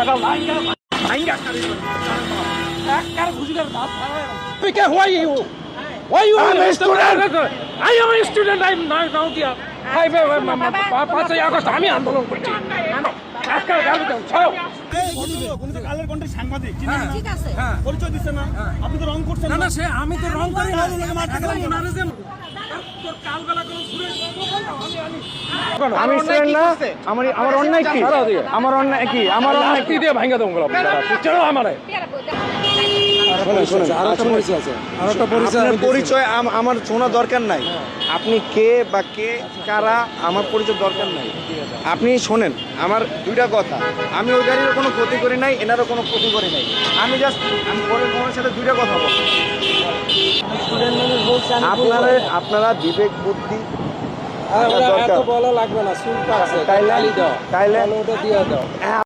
একটা লাইঙ্গা লাইঙ্গা কারি এক কার খুশিদার দাঁত পিকে why you why you I'm a student. I am a student I am now দিয়া হাই পাঁচই আগস্ট আমি আন্দোলন করছি। একটা গালি দাও সাংবাদিক হ্যাঁ, ঠিক আছে। হ্যাঁ। পরিচয় দিচ্ছে না? আপনি তো রং করছেন না না সে আমি তো রং করি না। আমি স্টুডেন্ট না আমার আমার অন্যায় কি? আমার অন্যায় কি? আমার অন্যায় লাঠি দিয়ে ভাঙা দেবো চলো আমারে। পরিচয় আমার শোনা দরকার নাই। আপনি কে বা কে কারা আমার পরিচয় দরকার নাই। আপনি শোনেন আমার দুইটা কথা। আমি ওই গাড়ির কোনো ক্ষতি করি নাই এনারও কোনো ক্ষতি করি নাই। আমি জাস্ট আমি পরের সাথে দুইটা কথা বলব আপনারা আপনারা বিবেক বুদ্ধি দরকার। বলা লাগবে না শুনতে আছে তাইলে তাইলে ওটা দিয়ে দাও হ্যাঁ,